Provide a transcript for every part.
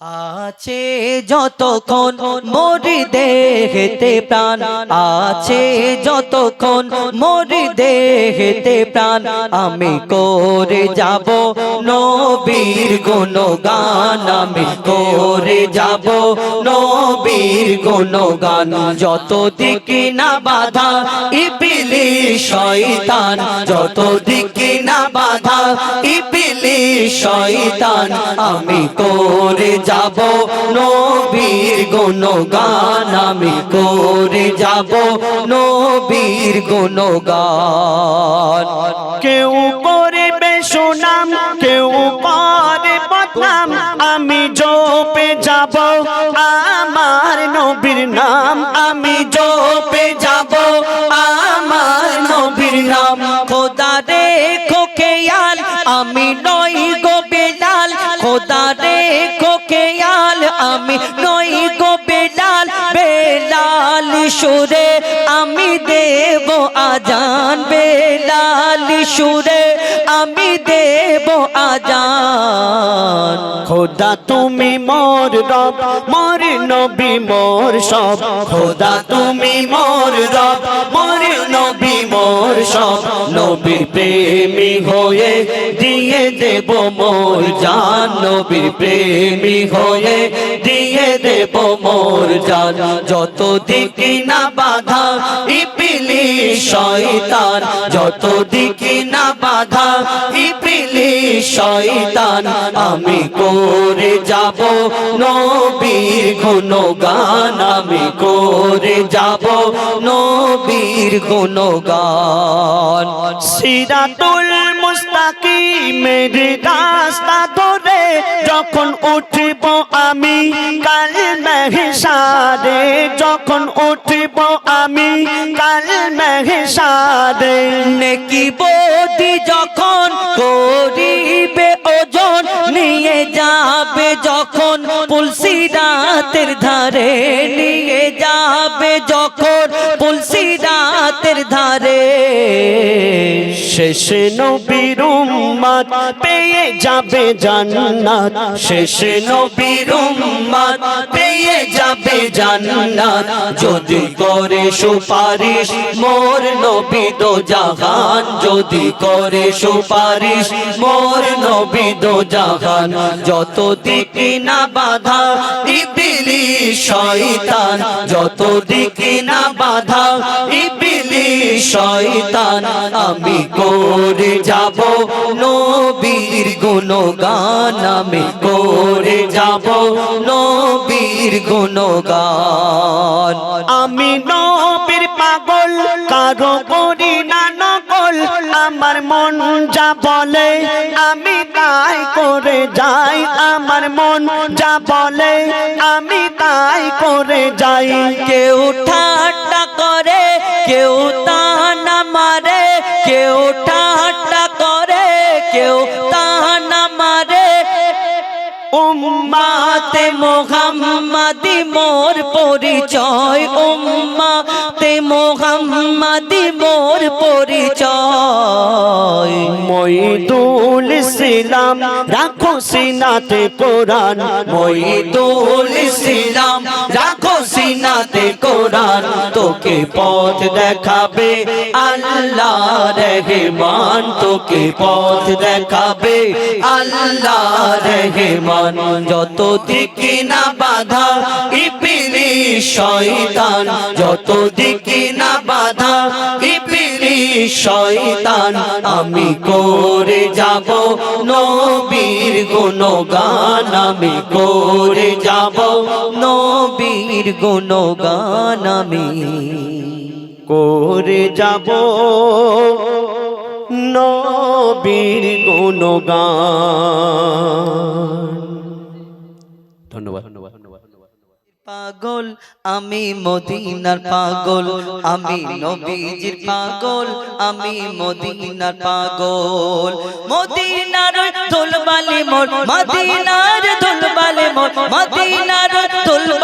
আছে যতক্ষণ মরি দেহেতে প্রাণ, আছে যতক্ষণ মরি দেহেতে প্রাণ, আমি করে যাব নবীর গুণগান, আমি করে যাব নবীর গুণগান। যত দিকে না বাধা ইপিলি শয়তান, যত দিকে না বাধা ইপিলি শয়তান, আমি করে যাব নবীর গুণগান আমি করে যাব, নবীর গুণগান। কেউ করবে সুনাম, কেউ পারে বদনাম, আমি জপে যাব আমার আমি নই গো বেলাল বেলাল সুরে, আমি দেব আজান, বেলাল সুরে, আমি দেব আজান। খোদা তুমি মোর রব, মোর নবী, মোর সব। খোদা তুমি মোর রব, মোর মোর সব নবীর প্রেমী হয়ে দিয়ে দেব মোর জান। নবীর প্রেমী হয়ে দিয়ে দেব মোর জান। যত দিকি না বাধা, ইপিলি শয়তান। যত দিকি না বাধা, ইপিলি শয়তান, আমি করে যাব। নবীর গুণগান, আমি করে যাব। নবীর গুণগান। সিরাতুল মুস্তাকিমের রাস্তা ধরে যখন উঠব আমি কাল মেহসারে যখন উঠব আমি কাল মেহসারে নেকি বদি যখন করিবে ওজন, নিয়ে যাবে যখন তুলসী রাতের ধারে, নিয়ে যাবে যখন তুলসী রাতের ধারে। শেষ নবীর উম্মত পেয়ে যাবে জান্নাত। শেষ নবীর উম্মত পেয়ে যাবে জান্নাত। যদি করে সুপারিশ মোর নবী দো জাহান। যদি করে সুপারিশ মোর নবী দো জাহান। যত দিকে না বাধা ইবিলি শয়তান যত দিকে না বাধা ইবিলি শয়তান, আমি করে যাব নবীর গুণগান আমি করে যাব নবীর গুণগান। আমি নবীর পাগল কারও করি না নকল আমার মন যা বলে আমি তাই করে যাই আমার মন যা বলে আমি তাই করে যাই। কেউ ঠাট্টা করে কেউ তানা উম্মাতে মোহাম্মদি মোর পরিচয় উম্মাতে মোহাম্মদি মোর পরিচয়। মইদুল ইসলাম রাখো সিনাতে কোরআন। মইদুল ইসলাম রাখো সিনাতে কোরআন। তোকে পথ দেখাবে আল্লাহ রহমান তোকে পথ দেখাবে আল্লাহ রহমান যত দিকে না বাধা, ইপিলি শয়তান। যত দিকে না বাধা, ইপিলি শয়তান। আমি করে যাব নবীর গুণগান। আমি করে যাব নবীর গুণগান। আমি করে যাব নবীর গুণগান। ধন্যবাদ। ধন্যবাদ পাগল আমি মদিনার পাগল আমি নবীজির পাগল আমি মদিনার পাগল। মদিনার দোলবালি মোর মদিনার দোলবালি মোর মদিনার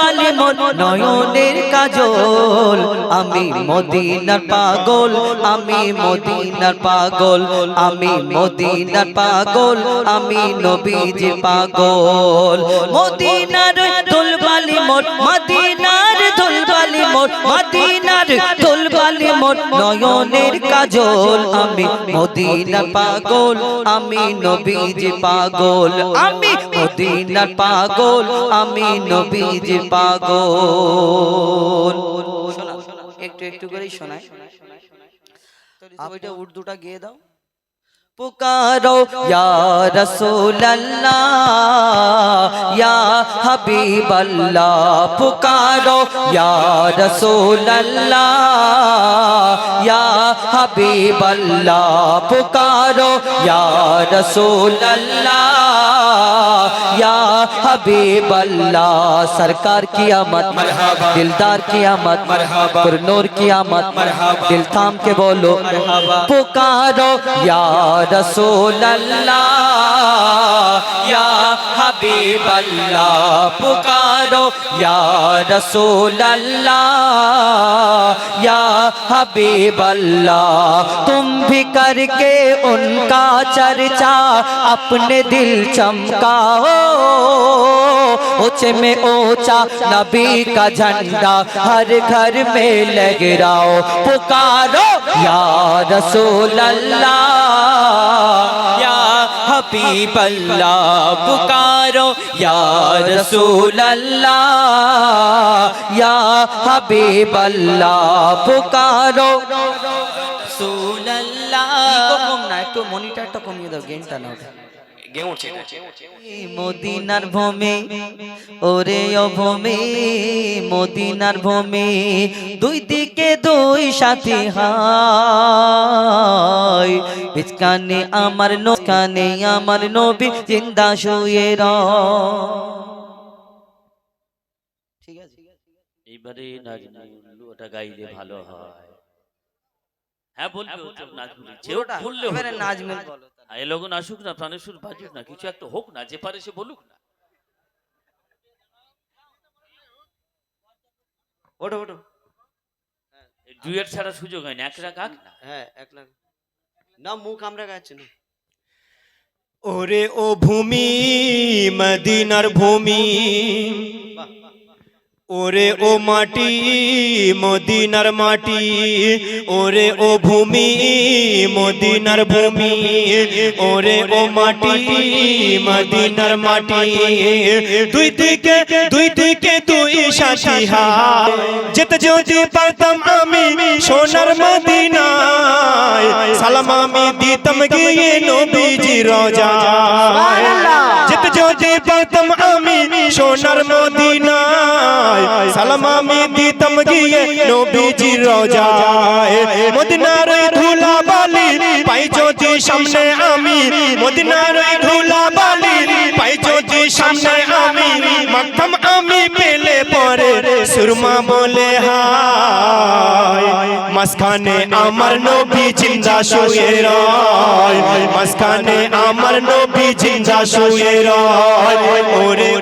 বালি মন নয়নের কাজল। আমি মদিনার পাগল, আমি মদিনার পাগল, আমি মদিনার পাগল, আমি নবীজি পাগল। মদিনার দুলবালি মন মদিনার মোর মদিনার দুলবালি মোর নয়নের কাজল। আমি মদিনার পাগল, আমি নবীজি পাগল। আমি মদিনার পাগল, আমি নবীজি পাগল। একটু একটু করেই শোনায় ওইটা উর্দুটা গিয়ে দাও। पुकारो या रसूल अल्लाह या हबीब अल्लाह पुकारो या रसूल अल्लाह या हबीब अल्लाह पुकारो या रसूल अल्लाह या हबीब अल्लाह सरकार की आमद दिलदार की आमद पुरनूर की आमद दिल थाम के बोलो पुकारो यार रसूल अल्लाह या हबीब अल्लाह पुकारो, या रसूल अल्लाह या हबीब अल्लाह तुम भी करके उनका चर्चा अपने दिल चमकाओ ऊँचे में ऊँचा नबी का झंडा हर घर में लहराओ। पुकारो, या रसूल अल्लाह हबीब अल्लाह पुकारो या रसूल अल्लाह या हबीब अल्लाह पुकारो रसूल अल्लाह কম না একটু মনিটরটা কমিয়ে দাও গেমটা না মদিনার ভূমি ওরে অভূমি মদিনার ভূমি দুই দিকে দুই সাথী হাই ইসকানে আমার নকানে আমার নবী জিন্দা শুয়ে র। ঠিক আছে এইবারে ওটা গাইলে ভালো হয়। হ্যাঁ বলবে ও তো নাচ বলি যেও পুরোটা? বললে এবারে হলো। বলো এ লোকন আসুক না প্রাণের বাজুক না কিছু একটা হোক না যে পারে সে বলুক না। ওঠো ওঠো। ডুয়েট ছাড়া সুযোগ হয় না এক রাখ আঁক না। হ্যাঁ এক লাখ না মুখ আমরা গাচ্ছি না। ওরে ও ভূমি মদিনার ভূমি। ওরে ও মাটি মদিনার মাটি ওরে ও ভূমি মদিনার ভূমি ওরে ও মাটি মদিনার মাটি। দুই দিকে দুই দিকে সাথী হায় যেতে যদি পারতাম আমি সোনার মদিনায় সালাম আমি দিতাম গিয়ে নবীজি রোজায়। যেতে যদি পারতাম আমি সোনার মদিনায় সালাম আমি দিতাম গিয়ে নবীজি রোজায়। মদিনার ধুলা বালি পাই যদি সামনে আমি। মদিনার ধুলা বালি পাই যদি সামনে আমি। মাখতাম আমি পেলে পরে সুরমা বলে হায়। মাসখানে আমার নবী জিন্দা শুয়ে রয়। মাসখানে আমার নবী জিন্দা শুয়ে রয়। ওরে